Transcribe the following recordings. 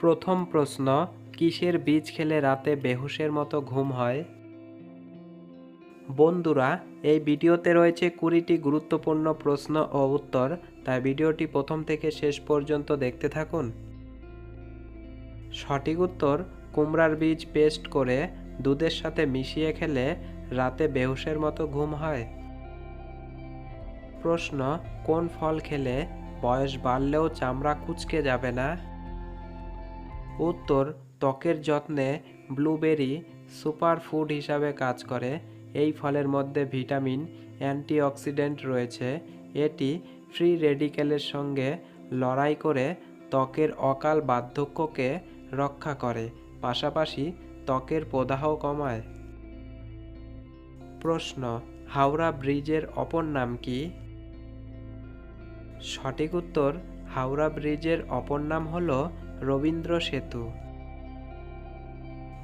প্রথম প্রশ্ন, কিসের বীজ খেলে রাতে বেহুশের মতো ঘুম হয়? বন্ধুরা, এই ভিডিওতে রয়েছে কুড়িটি গুরুত্বপূর্ণ প্রশ্ন ও উত্তর, তাই ভিডিওটি প্রথম থেকে শেষ পর্যন্ত দেখতে থাকুন। সঠিক উত্তর, কুমড়ার বীজ পেস্ট করে দুধের সাথে মিশিয়ে খেলে রাতে বেহুশের মতো ঘুম হয়। প্রশ্ন, কোন ফল খেলে বয়স বাড়লেও চামড়া কুচকে যাবে না? উত্তর ত্বকের যত্নে ব্লুবেরি সুপার ফুড হিসাবে কাজ করে। এই ফলের মধ্যে ভিটামিন, অ্যান্টিঅক্সিডেন্ট রয়েছে। এটি ফ্রি রেডিকেলের সঙ্গে লড়াই করে ত্বকের অকাল বার্ধক্যকে রক্ষা করে, পাশাপাশি ত্বকের প্রদাহ কমায়। প্রশ্ন, হাওড়া ব্রিজের অপর নাম কি? সঠিক উত্তর, হাওড়া ব্রিজের অপর নাম হল রবীন্দ্র সেতু।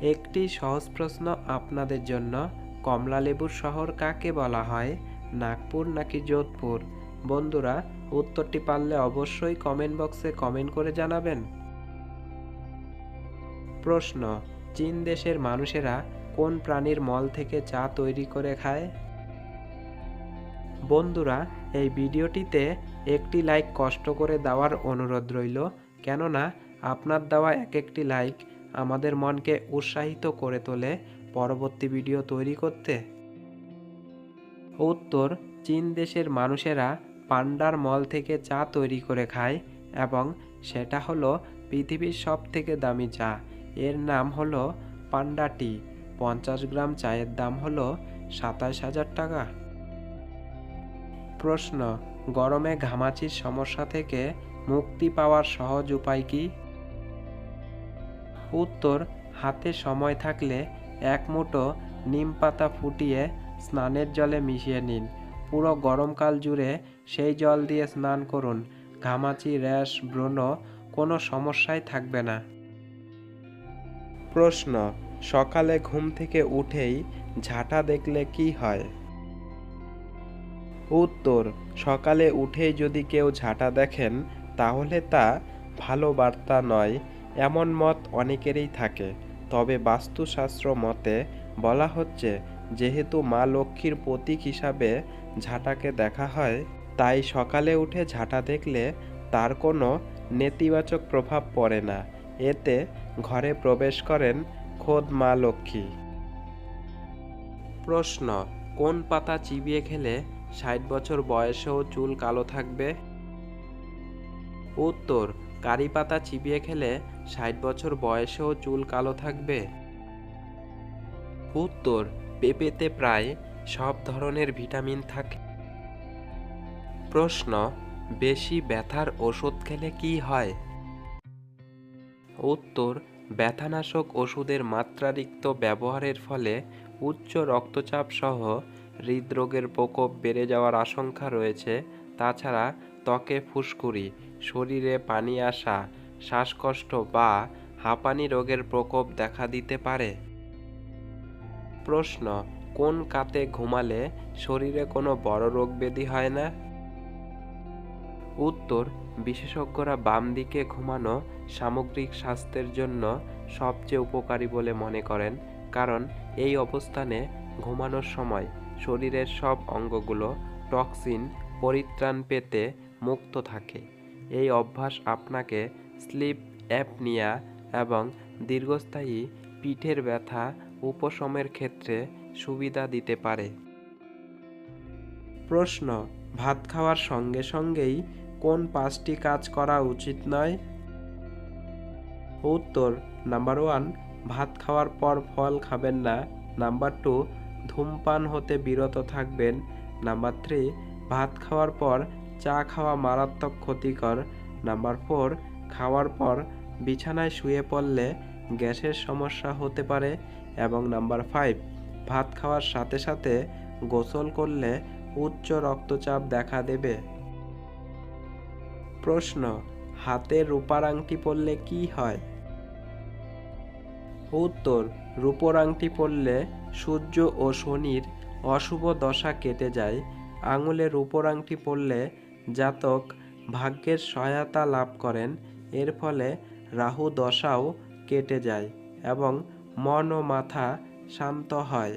একটি সহজ প্রশ্ন আপনাদের জন্য। কমলালেবুর শহর কাকে বলা হয়? নাগপুর নাকি যোধপুর? বন্ধুরা, উত্তরটি পারলে অবশ্যই কমেন্ট বক্সে কমেন্ট করে জানাবেন। প্রশ্ন, চীন দেশের মানুষেরা কোন প্রাণীর মল থেকে চা তৈরি করে খায়? বন্ধুরা, এই ভিডিওটিতে একটি লাইক কষ্ট করে দেওয়ার অনুরোধ রইল। কেননা আপনার দেওয়া এক একটি লাইক আমাদের মনকে উৎসাহিত করে তোলে পরবর্তী ভিডিও তৈরি করতে। উত্তর, চীন দেশের মানুষেরা পান্ডার মল থেকে চা তৈরি করে খায় এবং সেটা হলো পৃথিবীর সব থেকে দামি চা। এর নাম হলো পান্ডা টি। পঞ্চাশ গ্রাম চায়ের দাম হলো সাতাশ হাজার টাকা। প্রশ্ন, গরমে ঘামাচির সমস্যা থেকে মুক্তি পাওয়ার সহজ উপায় কি? উত্তর, হাতে সময় থাকলে এক মুঠো নিম পাতা ফুটিয়ে স্নানের জলে মিশিয়ে নিন। পুরো গরমকাল জুড়ে সেই জল দিয়ে স্নান করুন। ঘামাচি, র্যাশ, ব্রণ, কোনো সমস্যাই থাকবে না। প্রশ্ন, সকালে ঘুম থেকে উঠেই ঝাঁটা দেখলে কি হয়? উত্তর, সকালে উঠেই যদি কেউ ঝাঁটা দেখেন, তাহলে তা ভালো বার্তা নয় এমন মত অনেকেরই থাকে। তবে বাস্তুশাস্ত্র মতে বলা হচ্ছে, যেহেতু মা লক্ষ্মীর প্রতীক হিসাবে ঝাঁটাকে দেখা হয়, তাই সকালে উঠে ঝাঁটা দেখলে তার কোনো নেতিবাচক প্রভাব পড়ে না। এতে ঘরে প্রবেশ করেন খোদ মা লক্ষ্মী। প্রশ্ন, কোন পাতা চিবিয়ে খেলে ষাট বছর বয়সেও চুল কালো থাকবে? উত্তর কারি পাতা চিবিয়ে খেলে ষাট বছর বয়সেও চুল কালো থাকবে। উত্তর, পেঁপেতে প্রায় সব ধরনের ভিটামিন থাকে। প্রশ্ন, বেশি ব্যথার ওষুধ খেলে কি হয়? উত্তর, ব্যথানাশক ওষুধের মাত্রাতিরিক্ত ব্যবহারের ফলে উচ্চ রক্তচাপ সহ হৃদরোগের প্রকোপ বেড়ে যাওয়ার আশঙ্কা রয়েছে তাছাড়া ত্বকে ফুসকুড়ি, শরীরে পানি আসা, শ্বাসকষ্ট বা হাঁপানি রোগের প্রকোপ দেখা দিতে পারে। প্রশ্ন, কোন কাতে ঘুমালে শরীরে কোনো বড় রোগ ব্যাধি হয় না? উত্তর, বিশেষজ্ঞরা বাম দিকে ঘুমানো সামগ্রিক স্বাস্থ্যের জন্য সবচেয়ে উপকারী বলে মনে করেন, কারণ এই অবস্থানে ঘুমানোর সময় শরীরের সব অঙ্গগুলো টক্সিন পরিত্রাণ পেতে মুক্ত থাকে। এই অভ্যাস আপনাকে স্লিপ, অ্যাপনিয়া এবং দীর্ঘস্থায়ী পিঠের ব্যথা, উপশমের ক্ষেত্রে সুবিধা দিতে পারে। প্রশ্ন, ভাত খাওয়ার সঙ্গে সঙ্গেই কোন পাঁচটি কাজ করা উচিত নয়? উত্তর, নাম্বার ওয়ান, ভাত খাওয়ার পর ফল খাবেন না। নাম্বার টু, ধূমপান হতে বিরত থাকবেন। নাম্বার থ্রি ভাত খাওয়ার পর চা খাওয়া মারাত্মক ক্ষতিকর। নাম্বার ফোর, খাওয়ার পর বিছানায় শুয়ে পড়লে গ্যাসের সমস্যা হতে পারে। এবং নাম্বার ফাইভ, ভাত খাওয়ার সাথে সাথে গোসল করলে উচ্চ রক্তচাপ দেখা দেবে। প্রশ্ন, হাতে রূপার আংটি পরলে কি হয়? উত্তর, রূপোর আংটি পরলে সূর্য ও শনির অশুভ দশা কেটে যায়। আঙুলে রূপোর আংটি জাতক ভাগ্যের সহায়তা লাভ করেন। এর ফলে রাহু দশাও কেটে যায় এবং মন ও মাথা শান্ত হয়।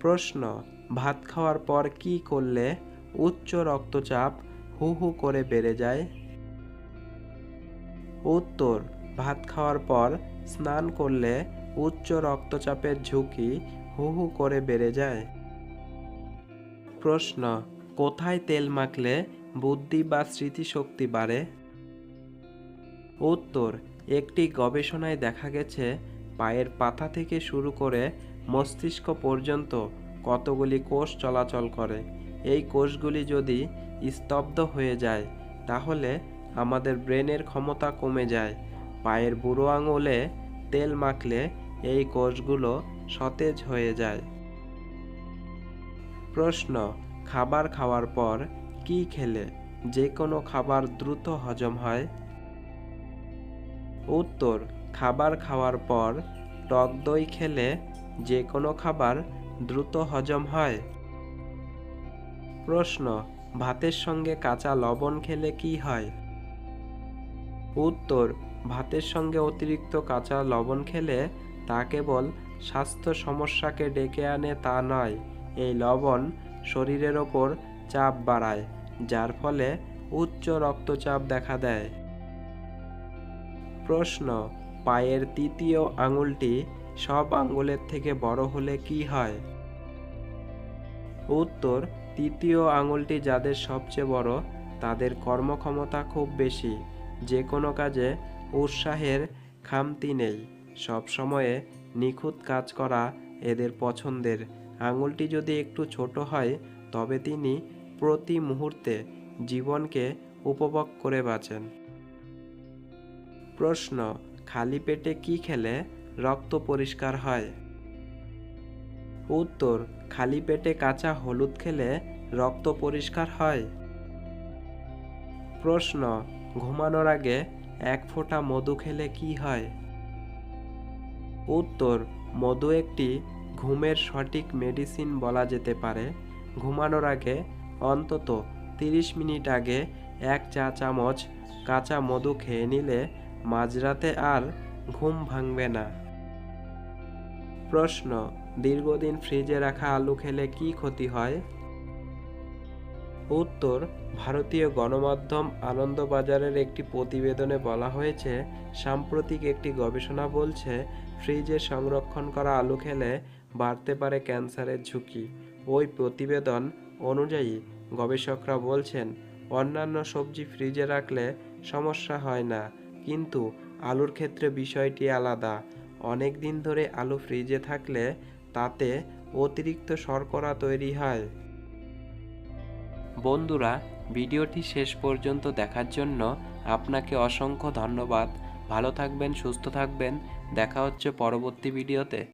প্রশ্ন, ভাত খাওয়ার পর কি করলে উচ্চ রক্তচাপ হু হু করে বেড়ে যায়? উত্তর, ভাত খাওয়ার পর স্নান করলে উচ্চ রক্তচাপের ঝুঁকি হু হু করে বেড়ে যায়। প্রশ্ন, কোথায় তেল মাখলে বুদ্ধি বা স্মৃতিশক্তি বাড়ে? উত্তর, একটি গবেষণায় দেখা গেছে, পায়ের পাতা থেকে শুরু করে মস্তিষ্ক পর্যন্ত কতগুলি কোষ চলাচল করে। এই কোষগুলি যদি স্তব্ধ হয়ে যায়, তাহলে আমাদের ব্রেনের ক্ষমতা কমে যায়। পায়ের বুড়ো আঙুলে তেল মাখলে এই কোষগুলো সতেজ হয়ে যায়। প্রশ্ন, খাবার খাওয়ার পর কি খেলে? যে কোনো খাবার দ্রুত হজম হয়। উত্তর, খাবার খাওয়ার পর টক দই খেলে যে কোনো খাবার দ্রুত হজম হয়। প্রশ্ন, ভাতের সঙ্গে কাঁচা লবণ খেলে কি হয়? উত্তর, ভাতের সঙ্গে অতিরিক্ত কাঁচা লবণ খেলে তা কেবল স্বাস্থ্য সমস্যাকে ডেকে আনে তা নয় এই লবণ শরীরের ওপর চাপ বাড়ায়, যার ফলে উচ্চ রক্তচাপ দেখা দেয়। প্রশ্ন, পায়ের তৃতীয় আঙুলটি সব আঙুলের থেকে বড় হলে কি হয়? উত্তর, তৃতীয় আঙুলটি যাদের সবচেয়ে বড়, তাদের কর্মক্ষমতা খুব বেশি। যে কোনো কাজে উৎসাহের খামতি নেই। সব সময়ে নিখুঁত কাজ করা এদের পছন্দের। আঙুলটি যদি একটু ছোট হয়, তবে তিনি প্রতি মুহূর্তে জীবনকে উপভোগ করে বাঁচেন। প্রশ্ন, খালি পেটে কি খেলে রক্ত পরিষ্কার হয়? উত্তর, খালি পেটে কাঁচা হলুদ খেলে রক্ত পরিষ্কার হয়। প্রশ্ন, ঘুমানোর আগে এক ফোঁটা মধু খেলে কি হয়? উত্তর, মধু একটি ঘুমের সঠিক মেডিসিন বলা যেতে পারে। ঘুমানোর আগে অন্তত তিরিশ মিনিট আগে এক চা চামচ কাঁচা মধু খেয়ে নিলে মাঝরাতে আর ঘুম ভাঙবে না। প্রশ্ন, দীর্ঘদিন ফ্রিজে রাখা আলু খেলে কি ক্ষতি হয়? উত্তর, ভারতীয় গণমাধ্যম আনন্দবাজারের একটি প্রতিবেদনে বলা হয়েছে, সাম্প্রতিক একটি গবেষণা বলছে, ফ্রিজে সংরক্ষণ করা আলু খেলে বাড়তে পারে ক্যান্সারের ঝুঁকি। ওই প্রতিবেদন অনুযায়ী গবেষকরা বলছেন, অন্যান্য সবজি ফ্রিজে রাখলে সমস্যা হয় না, কিন্তু আলুর ক্ষেত্রে বিষয়টি আলাদা। অনেক দিন ধরে আলু ফ্রিজে থাকলে তাতে অতিরিক্ত শর্করা তৈরি হয়। বন্ধুরা, ভিডিওটি শেষ পর্যন্ত দেখার জন্য আপনাকে অসংখ্য ধন্যবাদ। ভালো থাকবেন, সুস্থ থাকবেন। দেখা হচ্ছে পরবর্তী ভিডিওতে।